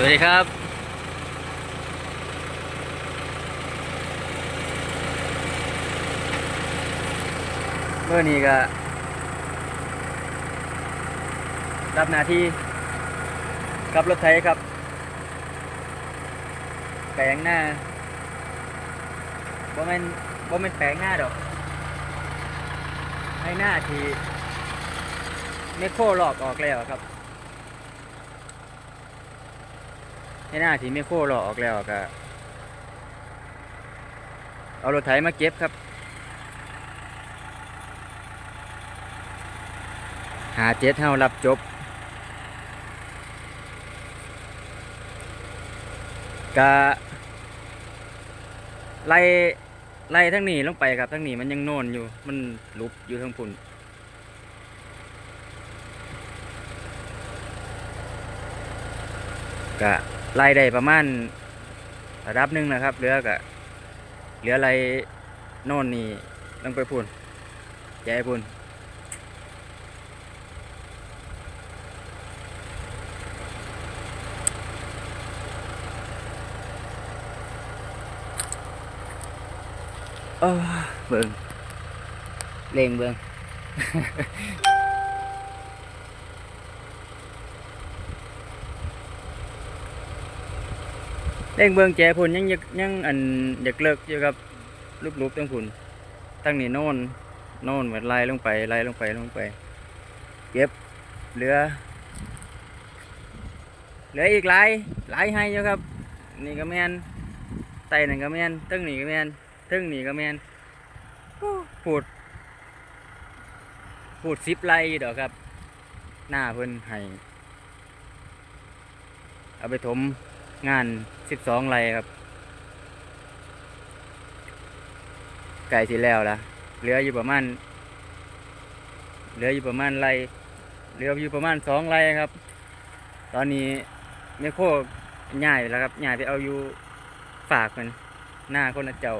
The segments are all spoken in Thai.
สวัสดีครับ เมื่อนี้ก็ รับหน้าที่กับรถไถครับ แปลงหน้าบ่แม่นบ่แม่นแปลงหน้าดอก ให้หน้าที่เมโครลอกออกแล้วครับ ให้หน้าที่เมโครลอกออกแล้วก็เอารถไถมาเก็บครับ หาเจ็ดเฮารับจบกะไล่ไล่ทั้งนี้ลงไปครับทั้งนี้มันยังโน่นอยู่มันลุบอยู่ทั้งพุ่นกะ ไล่ได้ประมาณระดับหนึ่งนะครับเหลือกะเหลือไรโน่นนี่ลงไปพุ่นแย่พุ่นเออเบิ่งเล่งเบิ่ง เล่งเบิ่งแจพุ่นยังยากยังอันอยากเลิกอยู่ครับลุกๆตั้งพุ่นตั้งนี่โน่นโน่นเหมือนไล่ลงไปไล่ลงไปลงไปเก็บเหลือเหลืออีกหลายหลายให้อยู่ครับนี่ก็แมนไตหนั่นก็แมนตึ้งนี่ก็แมนทึ่งนี่ก็แมนโอ้พูดพูดซิปไล่เดี๋ยวครับ หน้าเพิ่นให้เอาไปถม งานสิบสองไรครับไก่ที่แล้วละเหลืออยู่ประมาณเหลืออยู่ประมาณไรเหลืออยู่ประมาณสองไรครับ ตอนนี้เมโครย้ายแล้วครับย้ายไปเอาอยู่ฝากมันหน้าคนเจ้า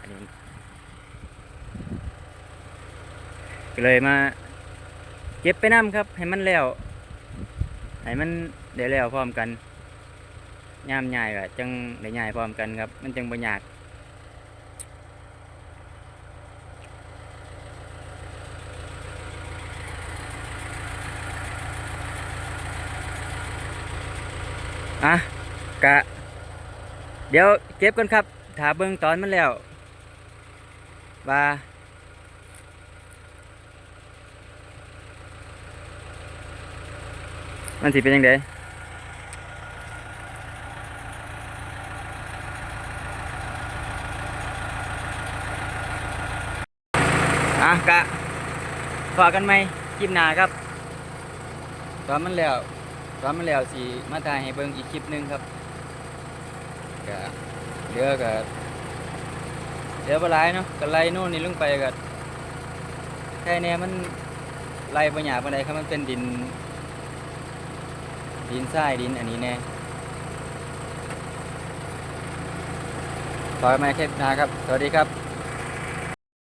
อันนี้ก็เลยมาเก็บไปน้ำครับ ให้มันแล้ว ให้มันได้แล้วพร้อมกัน ยามใหญ่ก็จังได้ใหญ่พร้อมกันครับ มันจังบ่ยากอะกะ เดี๋ยวเก็บกันครับถาเบิ่งตอนมันแล้วว่ามันสิเป็นยังไง อะกะฝากกันไหมคลิปหน้าครับตอนมันแล้วตอนมันแล้วสิมาถ่ายให้เบิ่งอีกคลิปหนึงครับก็เรือก็เรือปลายเนาะก็ไล่โน่นนี่ลงไปก็แค่เนี้ยมันไล่ปัญญาปานใดครับมันเป็นดิน ดินทรายดินอันนี้แน่ต่อยมาแค่นาครับ สวัสดีครับ